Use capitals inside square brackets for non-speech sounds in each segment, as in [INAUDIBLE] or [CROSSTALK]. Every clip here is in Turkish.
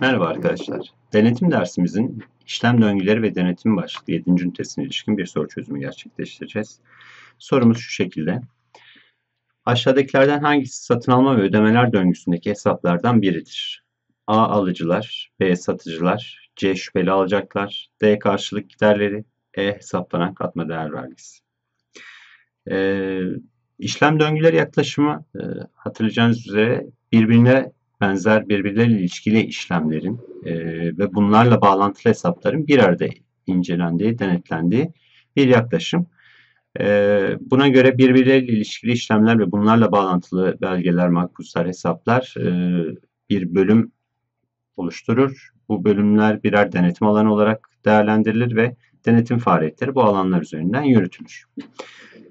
Merhaba arkadaşlar. Denetim dersimizin işlem döngüleri ve denetim başlıklı 7. ünitesine ilişkin bir soru çözümü gerçekleştireceğiz. Sorumuz şu şekilde. Aşağıdakilerden hangisi satın alma ve ödemeler döngüsündeki hesaplardan biridir? A. Alıcılar, B. Satıcılar, C. Şüpheli alacaklar, D. Karşılık giderleri, E. Hesaplanan katma değer vergisi. Ee, işlem döngüleri yaklaşımı e, hatırlayacağınız üzere birbirine benzer birbirleriyle ilişkili işlemlerin e, ve bunlarla bağlantılı hesapların bir arada incelendiği, denetlendiği bir yaklaşım. E, buna göre birbirleriyle ilişkili işlemler ve bunlarla bağlantılı belgeler, makbuzlar, hesaplar e, bir bölüm oluşturur. Bu bölümler birer denetim alanı olarak değerlendirilir ve denetim faaliyetleri bu alanlar üzerinden yürütülür.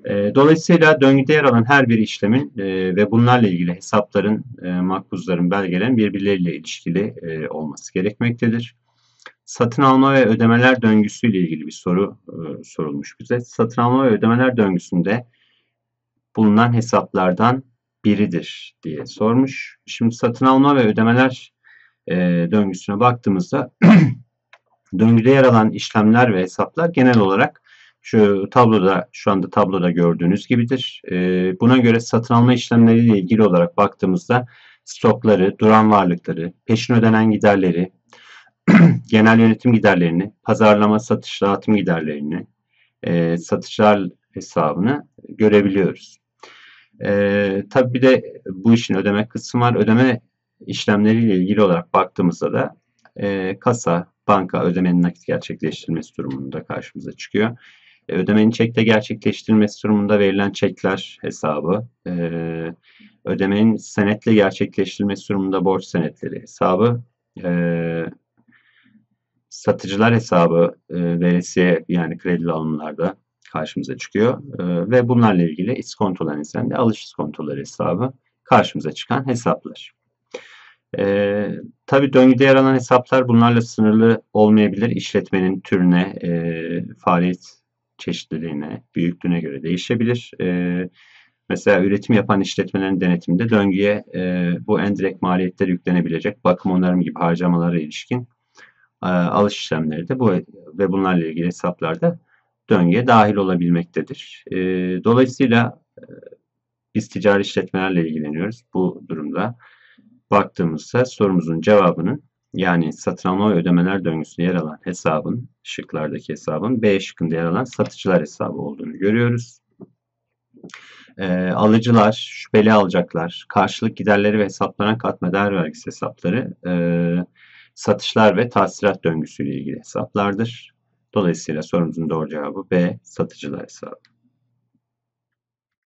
Ee, dolayısıyla döngüde yer alan her bir işlemin e, ve bunlarla ilgili hesapların, e, makbuzların, belgelerin birbirleriyle ilişkili e, olması gerekmektedir. Satın alma ve ödemeler döngüsüyle ilgili bir soru sorulmuş bize. Satın alma ve ödemeler döngüsünde bulunan hesaplardan biridir diye sormuş. Şimdi satın alma ve ödemeler döngüsüne baktığımızda [CLEARS THROAT] döngüde yer alan işlemler ve hesaplar genel olarak şu tabloda şu anda tabloda gördüğünüz gibidir. E, buna göre satın alma işlemleriyle ilgili olarak baktığımızda stokları, duran varlıkları, peşin ödenen giderleri, [CLEARS THROAT] genel yönetim giderlerini, pazarlama, satış, dağıtım giderlerini, e, satışlar hesabını görebiliyoruz. E, tabii bir de bu işin ödeme kısmı var. Ödeme işlemleriyle ilgili olarak baktığımızda da e, kasa, banka ödemenin nakit gerçekleştirilmesi durumunda karşımıza çıkıyor. E, ödemenin çekte gerçekleştirilmesi durumunda verilen çekler hesabı, e, ödemenin senetle gerçekleştirilmesi durumunda borç senetleri hesabı, e, satıcılar hesabı veresiye yani kredi alımlarda karşımıza çıkıyor ve bunlarla ilgili iskontolar de alış iskontoları hesabı karşımıza çıkan hesaplar. Ee, tabii döngüde yer alan hesaplar bunlarla sınırlı olmayabilir. İşletmenin türüne, e, faaliyet çeşitliliğine, büyüklüğüne göre değişebilir. E, mesela üretim yapan işletmelerin denetiminde döngüye e, bu endirekt maliyetler yüklenebilecek bakım onarım gibi harcamalara ilişkin e, alış işlemleri de bu ve bunlarla ilgili hesaplarda döngüye dahil olabilmektedir. E, dolayısıyla e, biz ticari işletmelerle ilgileniyoruz. Bu durumda baktığımızda sorumuzun cevabının yani satın alma ödemeler döngüsünde yer alan hesabın, şıklardaki hesabın B şıkkında yer alan satıcılar hesabı olduğunu görüyoruz. E, alıcılar, şüpheli alacaklar, karşılık giderleri ve hesaplanan katma değer vergisi hesapları e, satışlar ve tahsilat döngüsüyle ilgili hesaplardır. Dolayısıyla sorumuzun doğru cevabı B satıcılar hesabı.